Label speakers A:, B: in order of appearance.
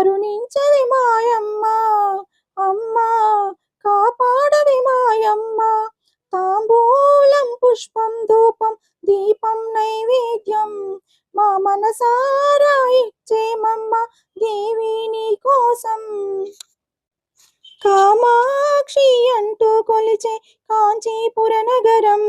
A: కరుణించవి మాయమ్మ అమ్మా కాపాడవి మాయమ్మ. తాంబూలం పుష్పం ధూపం దీపం నైవేద్యం. మా మనసారా ఇచ్చేమమ్మ దేవి నీ కోసం. కామాక్షి అంటూ కొలిచే కాంచీపుర నగరం.